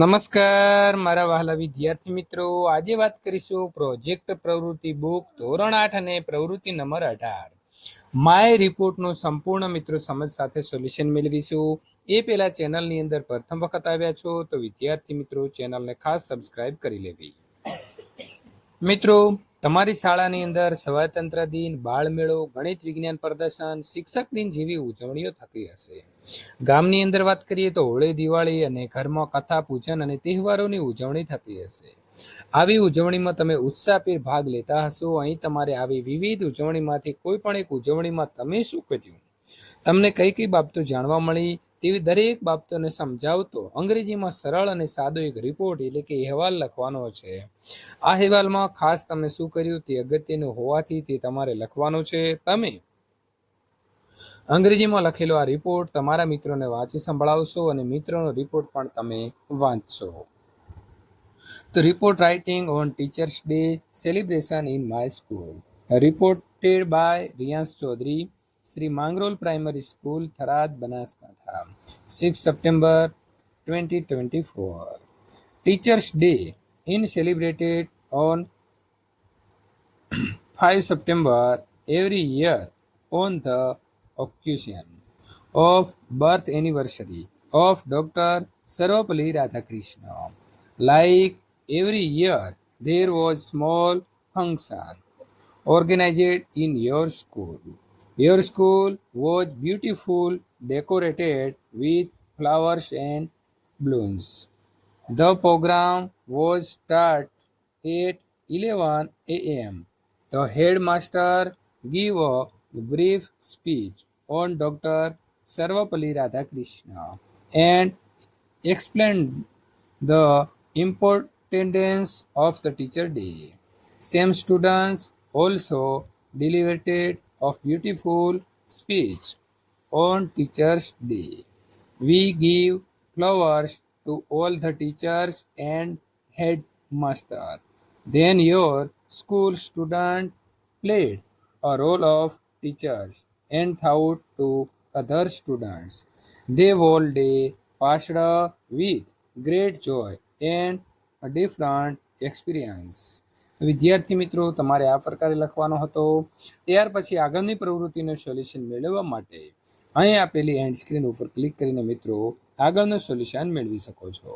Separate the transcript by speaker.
Speaker 1: નમસ્કાર, મારા વહાલા વિદ્યાર્થી મિત્રો. આજે વાત કરીશું પ્રોજેક્ટ પ્રવૃત્તિ બુક ધોરણ આઠ અને પ્રવૃત્તિ નંબર અઢાર. માય રિપોર્ટનું સંપૂર્ણ મિત્રો સમજ સાથે સોલ્યુશન મેળવીશું. એ પહેલા ચેનલની અંદર પ્રથમ વખત આવ્યા છો તો વિદ્યાર્થી મિત્રો ચેનલને ખાસ સબસ્ક્રાઇબ કરી લેવી. મિત્રો તમારી શાળાની અંદર સ્વતંત્ર દિન બાળ મેળો ગણિત વિજ્ઞાન પ્રદર્શન, શિક્ષક દિન જેવી ઉજવણીઓ થતી હશે. ગામની અંદર વાત કરીએ તો હોળી, દિવાળી અને ઘરમાં કથા, પૂજન અને તહેવારોની ઉજવણી થતી હશે. આવી ઉજવણીમાં તમે ઉત્સાહભેર ભાગ લેતા હશો. અહીં તમારે આવી વિવિધ ઉજવણીમાંથી કોઈ પણ એક ઉજવણીમાં તમે શું કર્યું? તમને કઈ કઈ બાબતો જાણવા મળી? તેવી દરેક બાબતોને સમજાવતો અંગ્રેજીમાં સરળ અને સાદો એક રિપોર્ટ એટલે કે અહેવાલ લખવાનો છે. આ અહેવાલમાં ખાસ તમે શું કર્યું? તે અગત્યનું હોવાથી તે તમારે લખવાનું છે. તમે અંગ્રેજીમાં લખેલો આ રિપોર્ટ તમારા મિત્રોને વાંચી સંભળાવશો અને મિત્રોનો રિપોર્ટ પણ તમે વાંચશો. તો report writing on teachers day celebration in my school reported by Riyansh Chaudhary Shri Mangrol primary school Tharad Banaskantha six September twenty twenty four teachers day in celebrated on 5 September every year on the occasion of birth anniversary of Dr. Sarvapalli Radhakrishna. Like every year, there was small function organized in your school. Your school was beautiful, decorated with flowers and balloons. The program was start at 11 a.m. The headmaster gave a brief speech on Dr. Sarvapalli Radhakrishna and explained the importance of the teacher day. Same students also delivered a beautiful speech on Teachers Day. We give flowers to all the teachers and headmaster. Then your school student played a role of teachers and thought to other students. They all day passed with great joy and a different experience. વિદ્યાર્થી મિત્રો, તમારે આ પ્રકારે લખવાનો હતો. ત્યાર પછી આગળની પ્રવૃત્તિનું સોલ્યુશન મેળવવા માટે અહીં આપેલી એન્ડ સ્ક્રીન ઉપર ક્લિક કરીને મિત્રો આગળનું સોલ્યુશન મેળવી શકો છો.